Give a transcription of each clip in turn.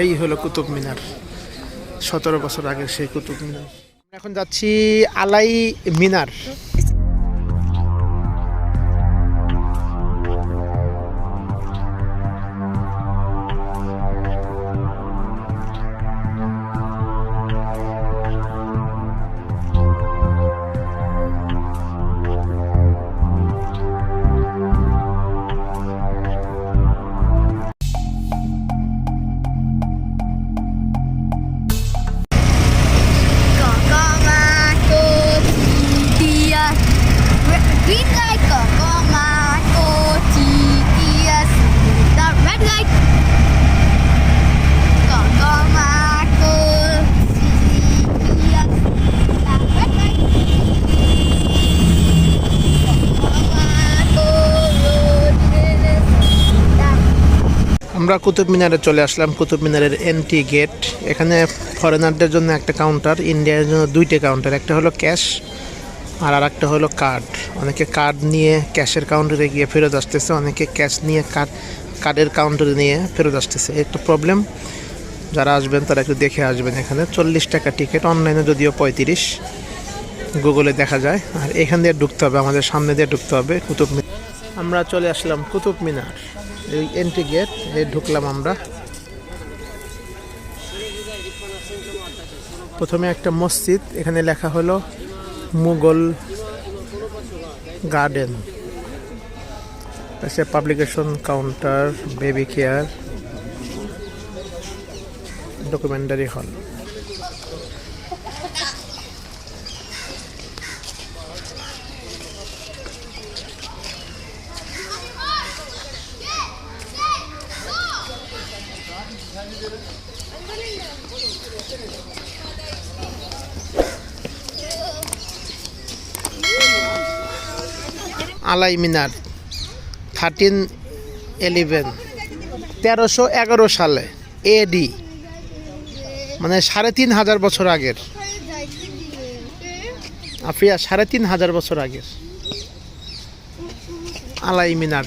এই হলো কুতুব মিনার। সতেরো বছর আগের সেই কুতুব মিনার। এখন যাচ্ছি আলাই মিনার। আমরা কুতুব মিনারে চলে আসলাম, কুতুব মিনারের এন্ট্রি গেট এখানে ফরেনারদের জন্য একটা কাউন্টার ইন্ডিয়ার জন্য দুইটা কাউন্টার একটা হলো ক্যাশ আর আর একটা হলো কার্ড অনেকে কার্ড নিয়ে ক্যাশের কাউন্টারে গিয়ে ফেরত আসতেছে, অনেকে ক্যাশ নিয়ে কার্ড কার্ডের কাউন্টারে নিয়ে ফেরত আসতেছে। একটা প্রবলেম যারা আসবেন, তারা একটু দেখে আসবেন এখানে। চল্লিশ টাকা টিকিট অনলাইনে যদিও পঁয়ত্রিশ গুগলে দেখা যায়। আর এখান দিয়ে ঢুকতে হবে, আমাদের সামনে দিয়ে ঢুকতে হবে, কুতুব আমরা চলে আসলাম কুতুব মিনার। এই এন্ট্রি গেট এই ঢুকলাম আমরা। প্রথমে একটা মসজিদ, এখানে লেখা হলো মুঘল গার্ডেন। পাশে publication counter, baby care, documentary hall. Alai Minar thirteen eleven তেরোশো এগারো সালে এডি মানে সাড়ে তিন হাজার বছর আগের। আফ্রিয়া সাড়ে তিন হাজার বছর আগের। আলাই মিনার।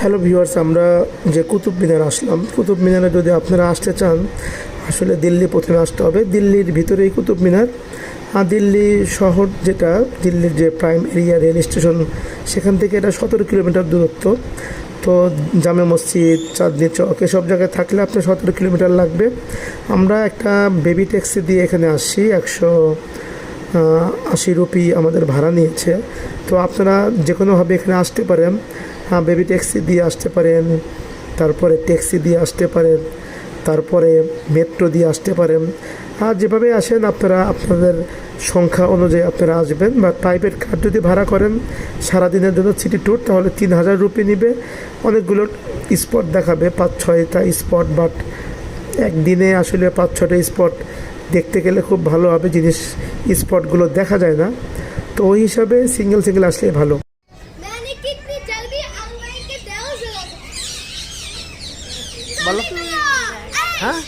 হ্যালো ভিউয়ার্স আমরা যে কুতুব মিনার আসলাম। কুতুব মিনারে যদি আপনারা আসতে চান, আসলে দিল্লি প্রথমে আসতে হবে। দিল্লির ভিতরেই কুতুব মিনার। আর দিল্লি শহর যেটা, দিল্লির যে প্রাইম এরিয়া রেল স্টেশন সেখান থেকে এটা সতেরো কিলোমিটার দূরত্ব। তো জামে মসজিদ, চাঁদনি চক, এসব জায়গায় থাকলে আপনার সতেরো কিলোমিটার লাগবে। আমরা একটা বেবি ট্যাক্সি দিয়ে এখানে আসছি, একশো আশি রুপি আমাদের ভাড়া নিয়েছে। তো আপনারা যে কোনোভাবে এখানে আসতে পারেন। হ্যাঁ বেবি ট্যাক্সি দিয়ে আসতে পারেন, তারপরে ট্যাক্সি দিয়ে আসতে পারেন, তারপরে মেট্রো দিয়ে আসতে পারেন। আর যেভাবে আসেন আপনারা, আপনাদের সংখ্যা অনুযায়ী আপনারা আসবেন। বা প্রাইভেট কার যদি ভাড়া করেন, সারাদিনের জন্য সিটি ট্যুর তাহলে তিন হাজার রুপি নিবে। অনেকগুলো স্পট দেখাবে, পাঁচ ছয়টা স্পট বাট একদিনে আসলে পাঁচ ছটা স্পট দেখতে গেলে খুব ভালো হবে জিনিস স্পটগুলো দেখা যায় না। তো ওই হিসাবে সিঙ্গেল সিঙ্গেল আসলেই ভালো। হ্যাঁ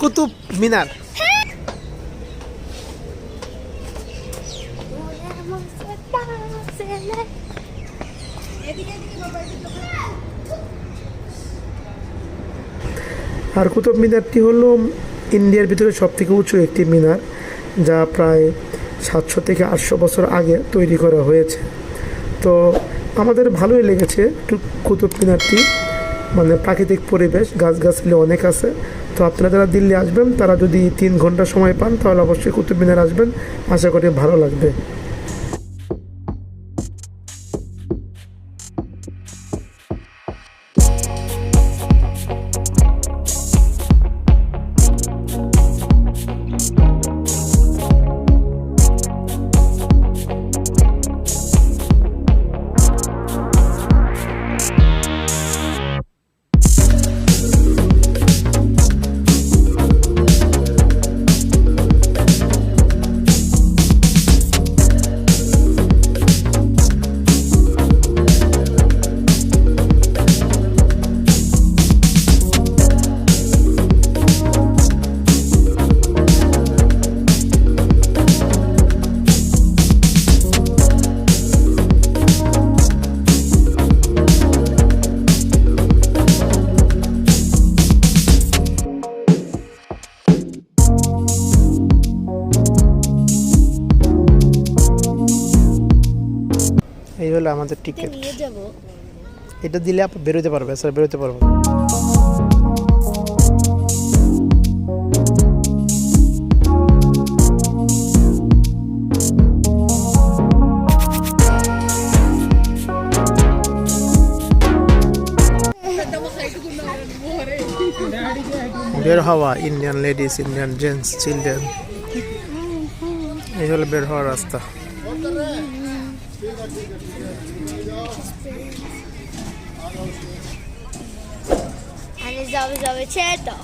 কুতুব মিনার এদিকে এদিকে বাবা এদিকে আর কুতুব মিনারটি হলো ইন্ডিয়ার ভিতরে সব থেকে উঁচু একটি মিনার, যা প্রায় সাতশো থেকে আটশো বছর আগে তৈরি করা হয়েছে। তো আমাদের ভালোই লেগেছে কুতুব মিনারটি। মানে প্রাকৃতিক পরিবেশ, গাছগাছালি অনেক আছে। তো আপনারা যারা দিল্লি আসবেন, তারা যদি তিন ঘণ্টা সময় পান, তাহলে অবশ্যই কুতুব মিনার আসবেন। আশা করি ভালো লাগবে। হলো আমাদের টিকিট এটা দিলে আপনি বেরোতে পারবে স্যার বেরোতে পারব বের হওয়া Indian ladies Indian gents children এই হলো বের হওয়ার রাস্তা। 900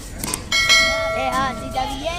e anzi da via